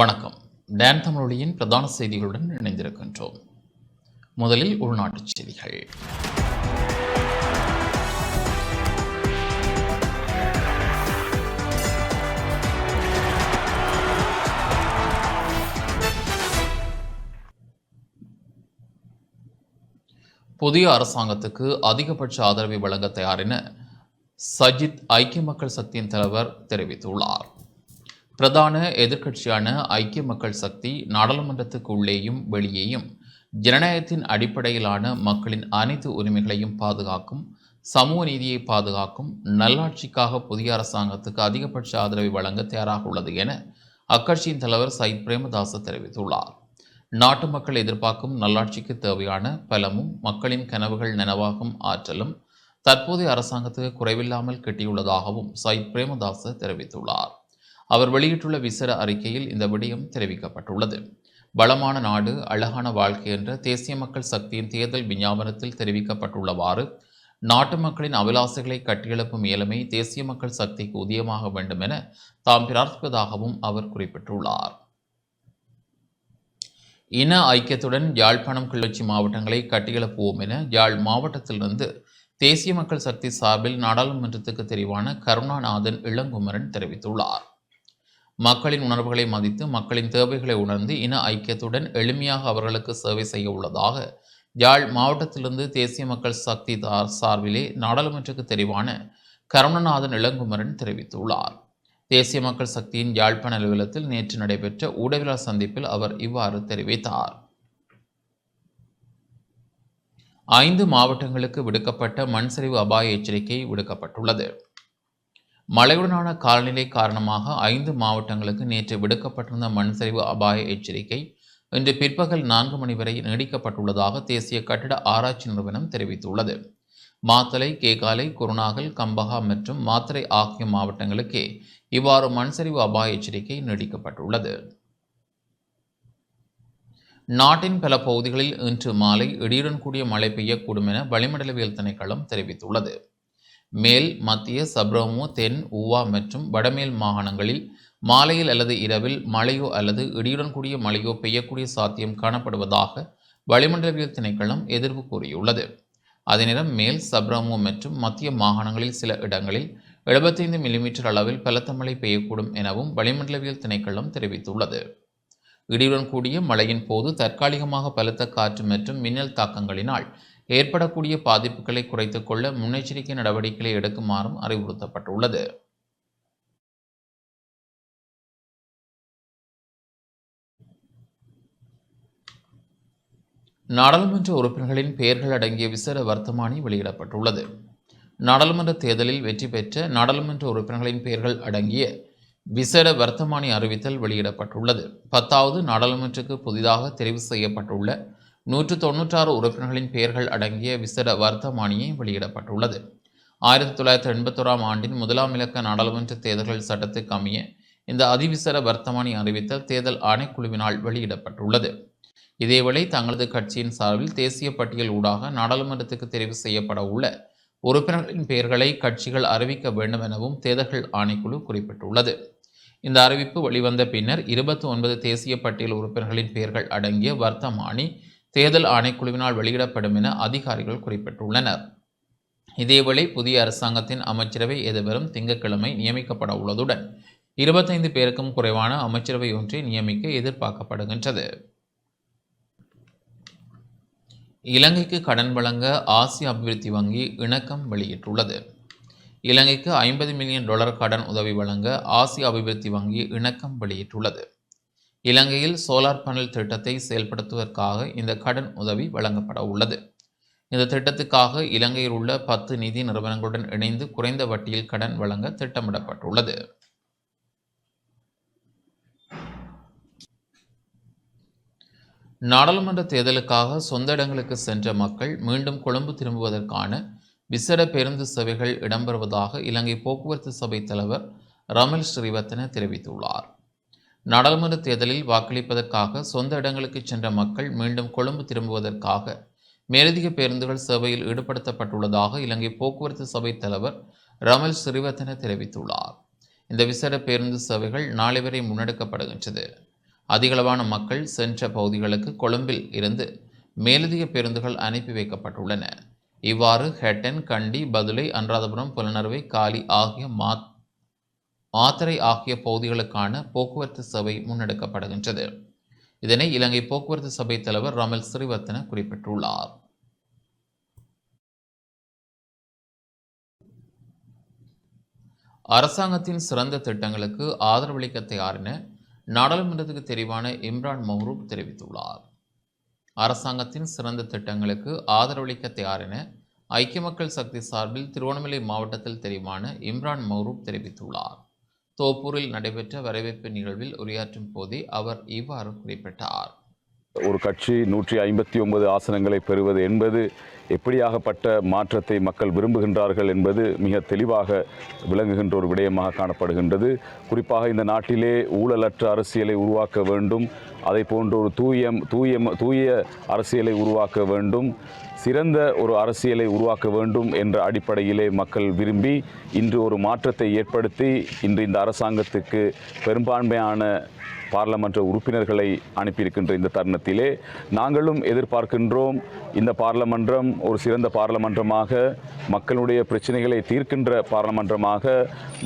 வணக்கம். டேன் தமிழொலியின் பிரதான செய்திகளுடன் இணைந்திருக்கின்றோம். முதலில் உள்நாட்டுச் செய்திகள். புதிய அரசாங்கத்துக்கு அதிகபட்ச ஆதரவை வழங்க தயார் என சஜித் ஐக்கிய மக்கள் சக்தியின் தலைவர் தெரிவித்துள்ளார். பிரதான எதிர்க்கட்சியான ஐக்கிய மக்கள் சக்தி நாடாளுமன்றத்துக்கு உள்ளேயும் வெளியேயும் ஜனநாயகத்தின் அடிப்படையிலான மக்களின் அனைத்து உரிமைகளையும் பாதுகாக்கும் சமூக நீதியை பாதுகாக்கும் நல்லாட்சிக்காக புதிய அரசாங்கத்துக்கு அதிகபட்ச ஆதரவை வழங்க தயாராக உள்ளது என அக்கட்சியின் தலைவர் சயித் பிரேமதாச தெரிவித்துள்ளார். நாட்டு மக்கள் எதிர்பார்க்கும் நல்லாட்சிக்கு தேவையான பலமும் மக்களின் கனவுகள் நனவாகும் ஆற்றலும் தற்போதைய அரசாங்கத்துக்கு குறைவில்லாமல் கிட்டியுள்ளதாகவும் சயித் பிரேமதாச தெரிவித்துள்ளார். அவர் வெளியிட்டுள்ள விசேட அறிக்கையில் இந்த விடயம் தெரிவிக்கப்பட்டுள்ளது. வளமான நாடு அழகான வாழ்க்கை என்ற தேசிய மக்கள் சக்தியின் தேர்தல் விஞ்ஞாபனத்தில் தெரிவிக்கப்பட்டுள்ளவாறு நாட்டு மக்களின் அபிலாசைகளை கட்டியெழுப்பும் இயலமை தேசிய மக்கள் சக்திக்கு உதயமாக வேண்டும் என தாம் பிரார்த்திப்பதாகவும் அவர் குறிப்பிட்டுள்ளார். இன ஐக்கியத்துடன் யாழ்ப்பாணம் கிளர்ச்சி மாவட்டங்களை கட்டியெழுப்புவோம் என யாழ் மாவட்டத்திலிருந்து தேசிய மக்கள் சக்தி சார்பில் நாடாளுமன்றத்துக்கு தெரிவான கருணாநாதன் இளங்குமரன் தெரிவித்துள்ளார். மக்களின் உணர்வுகளை மதித்து மக்களின் தேவைகளை உணர்ந்து இன ஐக்கியத்துடன் எளிமையாக அவர்களுக்கு சேவை செய்ய உள்ளதாக யாழ் மாவட்டத்திலிருந்து தேசிய மக்கள் சக்தி தார் சார்பிலே நாடாளுமன்றத்துக்கு தெரிவான கருணநாதன் இளங்குமரன் தெரிவித்துள்ளார். தேசிய மக்கள் சக்தியின் யாழ்ப்பாண அலுவலகத்தில் நேற்று நடைபெற்ற ஊடகவியலாளர் சந்திப்பில் அவர் இவ்வாறு தெரிவித்தார். ஐந்து மாவட்டங்களுக்கு விடுக்கப்பட்ட மண்சரிவு அபாய எச்சரிக்கை விடுக்கப்பட்டுள்ளது. மழையுடனான காலநிலை காரணமாக ஐந்து மாவட்டங்களுக்கு நேற்று விடுக்கப்பட்டிருந்த மண்சரிவு அபாய எச்சரிக்கை இன்று பிற்பகல் நான்கு மணி வரை நீடிக்கப்பட்டுள்ளதாக தேசிய கட்டிட ஆராய்ச்சி நிறுவனம் தெரிவித்துள்ளது. மாத்தலை கேகாலை குருநாகல் கம்பகா மற்றும் மாத்தறை ஆகிய மாவட்டங்களுக்கே இவ்வாறு மண்சரிவு அபாய எச்சரிக்கை நீடிக்கப்பட்டுள்ளது. நாட்டின் பல பகுதிகளில் இன்று மாலை இடியுடன் கூடிய மழை பெய்யக்கூடும் என வளிமண்டலவியல் திணைக்களம் தெரிவித்துள்ளது. மேல் மத்திய சப்ரமோ தென் ஊவா மற்றும் வடமேல் மாகாணங்களில் மாலையில் அல்லது இரவில் மழையோ அல்லது இடியுடன் கூடிய மழையோ பெய்யக்கூடிய சாத்தியம் காணப்படுவதாக வளிமண்டலவியல் திணைக்களம் எதிர்ப்பு கூறியுள்ளது. அதே நேரம் மேல் சப்ரமோ மற்றும் மத்திய மாகாணங்களில் சில இடங்களில் எழுபத்தைந்து மில்லிமீட்டர் அளவில் பலத்த மழை பெய்யக்கூடும் எனவும் வளிமண்டலவியல் திணைக்களம் தெரிவித்துள்ளது. இடியுடன் கூடிய மழையின் போது தற்காலிகமாக பலத்த காற்று மற்றும் மின்னல் தாக்கங்களினால் ஏற்படக்கூடிய பாதிப்புகளை குறைத்துக் கொள்ள முன்னெச்சரிக்கை நடவடிக்கைகளை எடுக்குமாறும் அறிவுறுத்தப்பட்டுள்ளது. நாடாளுமன்ற உறுப்பினர்களின் பெயர்கள் அடங்கிய விசேட வர்த்தமானி வெளியிடப்பட்டுள்ளது. நாடாளுமன்ற தேர்தலில் வெற்றி பெற்ற நாடாளுமன்ற உறுப்பினர்களின் பெயர்கள் அடங்கிய விசேட வர்த்தமானி அறிவித்தல் வெளியிடப்பட்டுள்ளது. பத்தாவது நாடாளுமன்றத்துக்கு புதிதாக தெரிவு செய்யப்பட்டுள்ள நூற்று தொன்னூற்றாறு உறுப்பினர்களின் பெயர்கள் அடங்கிய விசேட வர்த்தமானியை வெளியிடப்பட்டுள்ளது. ஆயிரத்தி தொள்ளாயிரத்தி எண்பத்தோராம் ஆண்டின் முதலாம் இலக்க நாடாளுமன்ற தேர்தல்கள் சட்டத்துக்கு அமைய இந்த அதிவிசர வர்த்தமானி அறிவித்தல் தேர்தல் ஆணைக்குழுவினால் வெளியிடப்பட்டுள்ளது. இதேவேளை தங்களது கட்சியின் சார்பில் தேசிய பட்டியல் ஊடாக நாடாளுமன்றத்துக்கு தெரிவு செய்யப்பட உள்ள உறுப்பினர்களின் பெயர்களை கட்சிகள் அறிவிக்க வேண்டும் எனவும் தேர்தல்கள் ஆணைக்குழு குறிப்பிட்டுள்ளது. இந்த அறிவிப்பு வெளிவந்த பின்னர் இருபத்தி ஒன்பது தேசிய பட்டியல் உறுப்பினர்களின் பெயர்கள் அடங்கிய வர்த்தமானி தேர்தல் ஆணைக்குழுவினால் வெளியிடப்படும் என அதிகாரிகள் குறிப்பிட்டுள்ளனர். இதேவேளை புதிய அரசாங்கத்தின் அமைச்சரவை எதிர்வரும் திங்கட்கிழமை நியமிக்கப்பட உள்ளதுடன் இருபத்தைந்து பேருக்கும் குறைவான அமைச்சரவை ஒன்றை நியமிக்க எதிர்பார்க்கப்படுகின்றது. இலங்கைக்கு கடன் வழங்க ஆசிய அபிவிருத்தி வங்கி இணக்கம் வெளியிட்டுள்ளது. இலங்கைக்கு ஐம்பது மில்லியன் டாலர் கடன் உதவி வழங்க ஆசிய அபிவிருத்தி வங்கி இணக்கம் வெளியிட்டுள்ளது. இலங்கையில் சோலார் பேனல் திட்டத்தை செயல்படுத்துவதற்காக இந்த கடன் உதவி வழங்கப்பட உள்ளது. இந்த திட்டத்துக்காக இலங்கையில் உள்ள பத்து நிதி நிறுவனங்களுடன் இணைந்து குறைந்த வட்டியில் கடன் வழங்க திட்டமிடப்பட்டுள்ளது. நாடாளுமன்ற தேர்தலுக்காக சொந்த இடங்களுக்கு சென்ற மக்கள் மீண்டும் கொழும்பு திரும்புவதற்கான விசேட பேருந்து சேவைகள் இடம்பெறுவதாக இலங்கை போக்குவரத்து சபை தலைவர் ரமல் ஸ்ரீவர்த்தன தெரிவித்துள்ளார். நாடாளுமன்ற தேர்தலில் வாக்களிப்பதற்காக சொந்த இடங்களுக்கு சென்ற மக்கள் மீண்டும் கொழும்பு திரும்புவதற்காக மேலதிக பேருந்துகள் சேவையில் ஈடுபடுத்தப்பட்டுள்ளதாக இலங்கை போக்குவரத்து சபை தலைவர் ரமல் ஸ்ரீவர்த்தன தெரிவித்துள்ளார். இந்த விசேட பேருந்து சேவைகள் நாளை வரை முன்னெடுக்கப்படுகின்றது. அதிகளவான மக்கள் சென்ற பகுதிகளுக்கு கொழும்பில் இருந்து மேலதிக பேருந்துகள் அனுப்பி வைக்கப்பட்டுள்ளன. இவ்வாறு ஹெட்டன் கண்டி பதுளை அனுராதபுரம் புலனறுவை காலி ஆகிய மாத் ஆத்தரை ஆகிய பகுதிகளுக்கான போக்குவரத்து சபை முன்னெடுக்கப்படுகின்றது. இதனை இலங்கை போக்குவரத்து சபை தலைவர் ரமல் ஸ்ரீவர்த்தன குறிப்பிட்டுள்ளார். அரசாங்கத்தின் சிறந்த திட்டங்களுக்கு ஆதரவளிக்க தயார் என நாடாளுமன்றத்துக்கு தெரிவான இம்ரான் மஹ்ரூப் தெரிவித்துள்ளார். அரசாங்கத்தின் சிறந்த திட்டங்களுக்கு ஆதரவளிக்க தயார் என ஐக்கிய மக்கள் சக்தி சார்பில் திருவண்ணாமலை மாவட்டத்தில் தெரிவான இம்ரான் மஹ்ரூப் தெரிவித்துள்ளார். தோப்பூரில் நடைபெற்ற வரவேற்பு நிகழ்வில் உரையாற்றும் போதே அவர் இவ்வாறு குறிப்பிட்டார். ஒரு கட்சி நூற்றி ஐம்பத்தி ஒன்பது ஆசனங்களை பெறுவது என்பது எப்படியாகப்பட்ட மாற்றத்தை மக்கள் விரும்புகின்றார்கள் என்பது மிக தெளிவாக விளங்குகின்ற ஒரு விடயமாக காணப்படுகின்றது. குறிப்பாக இந்த நாட்டிலே ஊழலற்ற அரசியலை உருவாக்க வேண்டும் அதை போன்ற ஒரு தூய தூய தூய அரசியலை உருவாக்க வேண்டும் சிறந்த ஒரு அரசியலை உருவாக்க வேண்டும் என்ற அடிப்படையிலே மக்கள் விரும்பி இன்று ஒரு மாற்றத்தை ஏற்படுத்தி இன்று இந்த அரசாங்கத்துக்கு பெரும்பான்மையான பார்லமென்ற உறுப்பினர்களை அனுப்பியிருக்கின்ற இந்த தருணத்திலே நாங்களும் எதிர்பார்க்கின்றோம் இந்த பார்லமன்றம் ஒரு சிறந்த பார்லமன்றமாக மக்களுடைய பிரச்சனைகளை தீர்க்கின்ற பார்லமன்றமாக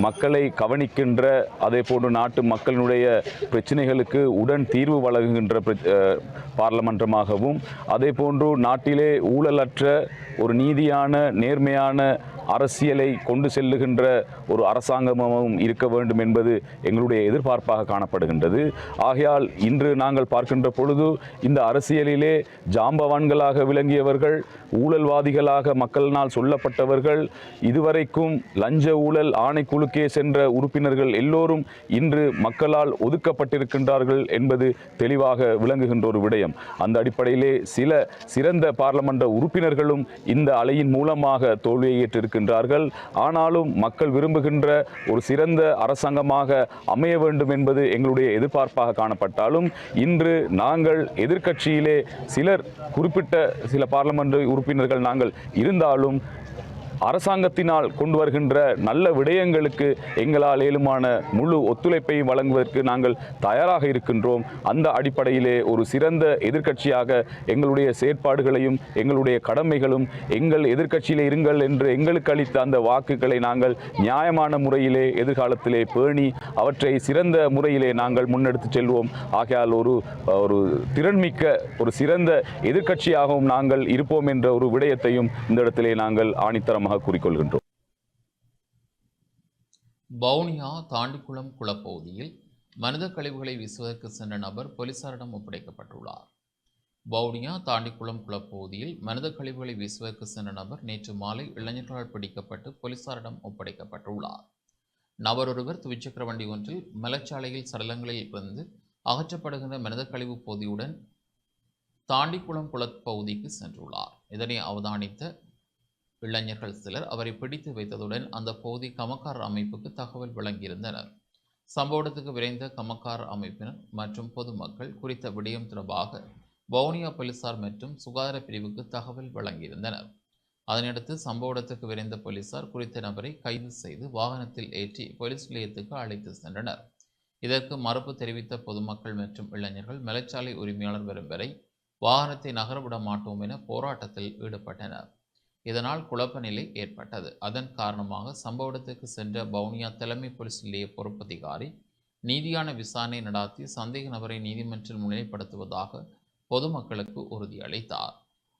மக்களை கவனிக்கின்ற அதே போன்று நாட்டு மக்களினுடைய பிரச்சனைகளுக்கு உடன் தீர்வு வழங்குகின்ற பிர- பார்லமன்றமாகவும் அதே போன்று நாட்டிலே ஊழலற்ற ஒரு நீதியான நேர்மையான அரசியலை கொண்டு செல்லுகின்ற ஒரு அரசாங்கமும் இருக்க வேண்டும் என்பது எங்களுடைய எதிர்பார்ப்பாக காணப்படுகின்றது. ஆகையால் இன்று நாங்கள் பார்க்கின்ற பொழுது இந்த அரசியலிலே ஜாம்பவான்களாக விளங்கியவர்கள் ஊழல்வாதிகளாக மக்களினால் சொல்லப்பட்டவர்கள் இதுவரைக்கும் லஞ்ச ஊழல் ஆணைக்குழுக்கே சென்ற உறுப்பினர்கள் எல்லோரும் இன்று மக்களால் ஒதுக்கப்பட்டிருக்கின்றார்கள் என்பது தெளிவாக விளங்குகின்ற ஒரு விடயம். அந்த அடிப்படையிலே சில சிறந்த பார்லமன்ற உறுப்பினர்களும் இந்த அலையின் மூலமாக தோல்வியை ஏற்றிருக்கின்றார்கள் ஆனாலும் மக்கள் விரும்புகின்ற ஒரு சிறந்த அரசாங்கமாக அமைய வேண்டும் என்பது எங்களுடைய எதிர்பார்ப்பாக காணப்பட்டாலும் இன்று நாங்கள் எதிர்க்கட்சியிலே சிலர் குறிப்பிட்ட சில பார்லமெண்ட் உறுப்பினர்கள் நாங்கள் இருந்தாலும் அரசாங்கத்தினால் கொண்டு வருகின்ற நல்ல விடயங்களுக்கு எங்களால் ஏழுமான முழு ஒத்துழைப்பை வழங்குவதற்கு நாங்கள் தயாராக இருக்கின்றோம். அந்த அடிப்படையிலே ஒரு சிறந்த எதிர்க்கட்சியாக எங்களுடைய செயற்பாடுகளையும் எங்களுடைய கடமைகளும் எங்கள் எதிர்க்கட்சியில் இருங்கள் என்று எங்களுக்கு அளித்த அந்த வாக்குகளை நாங்கள் நியாயமான முறையிலே எதிர்காலத்திலே பேணி அவற்றை சிறந்த முறையிலே நாங்கள் முன்னெடுத்து செல்வோம். ஆகையால் ஒரு ஒரு திறன்மிக்க ஒரு சிறந்த எதிர்க்கட்சியாகவும் நாங்கள் இருப்போம் என்ற ஒரு விடயத்தையும் இந்த இடத்திலே நாங்கள் ஆணித்தரமாக கூறிக்கொள்கின்றோம். பவுனியா தாண்டிக்குளம் குளப்பகுதியில் மனித கழிவுகளை வீசுவதற்கு சென்ற நபர் போலீசாரிடம் ஒப்படைக்கப்பட்டுள்ளார். பவுனியா தாண்டிக்குளம் குளப்பகுதியில் மனித கழிவுகளை வீசுவதற்கு சென்ற நபர் நேற்று மாலை இளைஞர்களால் பிடிக்கப்பட்டு போலீசாரிடம் ஒப்படைக்கப்பட்டுள்ளார். நபர் ஒருவர் துவிச்சக்கர வண்டி ஒன்றில் மலச்சாலையில் சடலங்களில் இருந்து அகற்றப்படுகின்ற மனித கழிவு பொதியுடன் தாண்டிக்குளம் குளப்பகுதிக்கு சென்றுள்ளார். இதனை அவதானித்த இளைஞர்கள் சிலர் அவரை பிடித்து வைத்ததுடன் அந்த பகுதி கமக்கார் அமைப்புக்கு தகவல் வழங்கியிருந்தனர். சம்பவ இடத்துக்கு விரைந்த கமக்கார் அமைப்பினர் மற்றும் பொதுமக்கள் குறித்த விடயம் தொடர்பாக வவுனியா போலீசார் மற்றும் சுகாதார பிரிவுக்கு தகவல் வழங்கியிருந்தனர். அதனையடுத்து சம்பவ இடத்துக்கு விரைந்த போலீசார் குறித்த நபரை கைது செய்து வாகனத்தில் ஏற்றி போலீஸ் நிலையத்துக்கு அழைத்து சென்றனர். இதற்கு மறுப்பு தெரிவித்த பொதுமக்கள் மற்றும் இளைஞர்கள் மலைச்சாலை உரிமையாளர் வரும் வரை வாகனத்தை நகரவிட மாட்டோம் என போராட்டத்தில் ஈடுபட்டனர். இதனால் குழப்ப நிலை ஏற்பட்டது. அதன் காரணமாக சம்பவ இடத்துக்கு சென்ற வவுனியா தலைமை போலீஸ் நிலைய பொறுப்பதிகாரி நீதியான விசாரணை நடாத்தி சந்தேக நபரை நீதிமன்றில் முன்னிலைப்படுத்துவதாக பொதுமக்களுக்கு உறுதியளித்தார்.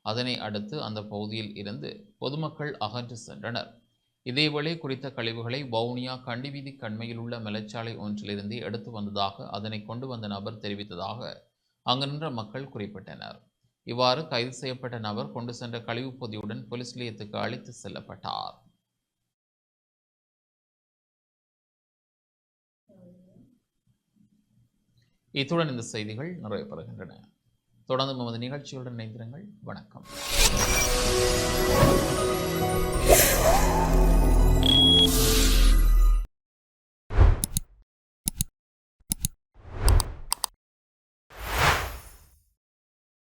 அதனை அடுத்து அந்த பகுதியில் இருந்து பொதுமக்கள் அகன்று சென்றனர். இதேவேளை குறித்த கழிவுகளை வவுனியா கண்டிவீதி கண்மையில் உள்ள மலைச்சாலை ஒன்றிலிருந்து எடுத்து வந்ததாக அதனை கொண்டு வந்த நபர் தெரிவித்ததாக அங்கு நின்ற மக்கள் குறிப்பிட்டனர். இவ்வாறு கைது செய்யப்பட்ட நபர் கொண்டு சென்ற கழிவுப் பொதியுடன் போலீஸ் நிலையத்துக்கு அழைத்து செல்லப்பட்டார். இத்துடன் இந்த செய்திகள் நிறைவு பெறுகின்றன தொடர்ந்து நமது நிகழ்ச்சியுடன் இணைந்திருங்கள். வணக்கம்.